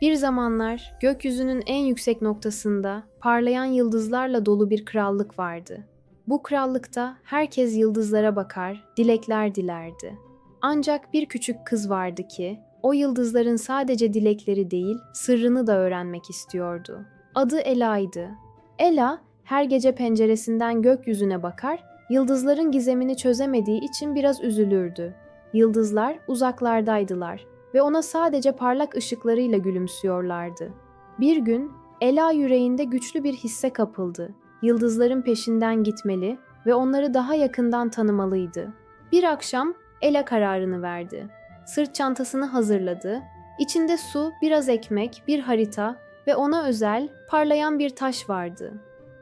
Bir zamanlar gökyüzünün en yüksek noktasında parlayan yıldızlarla dolu bir krallık vardı. Bu krallıkta herkes yıldızlara bakar, dilekler dilerdi. Ancak bir küçük kız vardı ki o yıldızların sadece dilekleri değil, sırrını da öğrenmek istiyordu. Adı Ela'ydı. Ela her gece penceresinden gökyüzüne bakar, yıldızların gizemini çözemediği için biraz üzülürdü. Yıldızlar uzaklardaydılar ve ona sadece parlak ışıklarıyla gülümsüyorlardı. Bir gün Ela yüreğinde güçlü bir hisse kapıldı. Yıldızların peşinden gitmeli ve onları daha yakından tanımalıydı. Bir akşam Ela kararını verdi. Sırt çantasını hazırladı. İçinde su, biraz ekmek, bir harita ve ona özel parlayan bir taş vardı.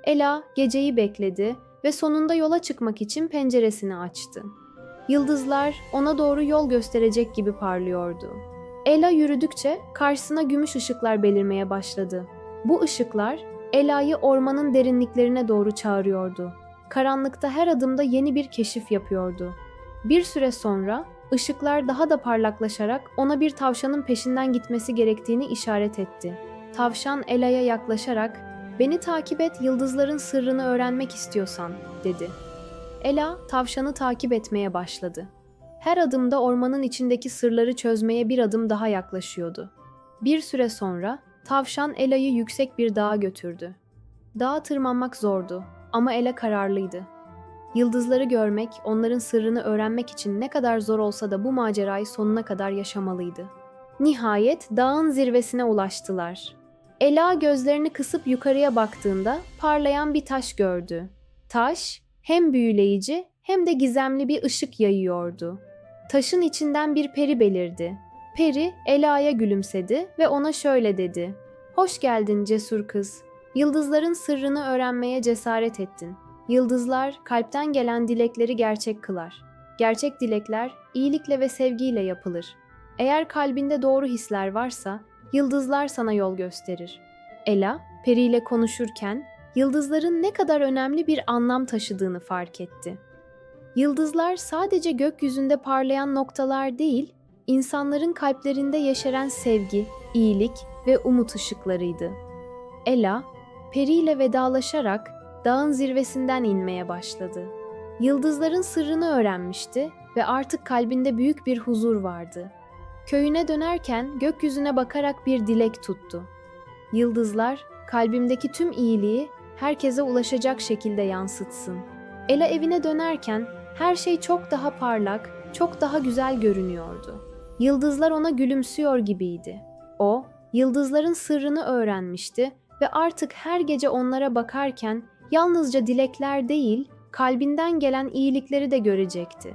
Ela geceyi bekledi ve sonunda yola çıkmak için penceresini açtı. Yıldızlar ona doğru yol gösterecek gibi parlıyordu. Ela yürüdükçe karşısına gümüş ışıklar belirmeye başladı. Bu ışıklar Ela'yı ormanın derinliklerine doğru çağırıyordu. Karanlıkta her adımda yeni bir keşif yapıyordu. Bir süre sonra ışıklar daha da parlaklaşarak ona bir tavşanın peşinden gitmesi gerektiğini işaret etti. Tavşan Ela'ya yaklaşarak "Beni takip et, yıldızların sırrını öğrenmek istiyorsan." dedi. Ela tavşanı takip etmeye başladı. Her adımda ormanın içindeki sırları çözmeye bir adım daha yaklaşıyordu. Bir süre sonra tavşan Ela'yı yüksek bir dağa götürdü. Dağa tırmanmak zordu ama Ela kararlıydı. Yıldızları görmek, onların sırrını öğrenmek için ne kadar zor olsa da bu macerayı sonuna kadar yaşamalıydı. Nihayet dağın zirvesine ulaştılar. Ela gözlerini kısıp yukarıya baktığında parlayan bir taş gördü. Taş hem büyüleyici hem de gizemli bir ışık yayıyordu. Taşın içinden bir peri belirdi. Peri Ela'ya gülümsedi ve ona şöyle dedi. Hoş geldin cesur kız. Yıldızların sırrını öğrenmeye cesaret ettin. Yıldızlar kalpten gelen dilekleri gerçek kılar. Gerçek dilekler iyilikle ve sevgiyle yapılır. Eğer kalbinde doğru hisler varsa yıldızlar sana yol gösterir. Ela, Peri ile konuşurken yıldızların ne kadar önemli bir anlam taşıdığını fark etti. Yıldızlar sadece gökyüzünde parlayan noktalar değil, insanların kalplerinde yeşeren sevgi, iyilik ve umut ışıklarıydı. Ela, Peri ile vedalaşarak dağın zirvesinden inmeye başladı. Yıldızların sırrını öğrenmişti ve artık kalbinde büyük bir huzur vardı. Köyüne dönerken gökyüzüne bakarak bir dilek tuttu. Yıldızlar kalbimdeki tüm iyiliği herkese ulaşacak şekilde yansıtsın. Ela evine dönerken her şey çok daha parlak, çok daha güzel görünüyordu. Yıldızlar ona gülümsüyor gibiydi. O, yıldızların sırrını öğrenmişti ve artık her gece onlara bakarken yalnızca dilekler değil, kalbinden gelen iyilikleri de görecekti.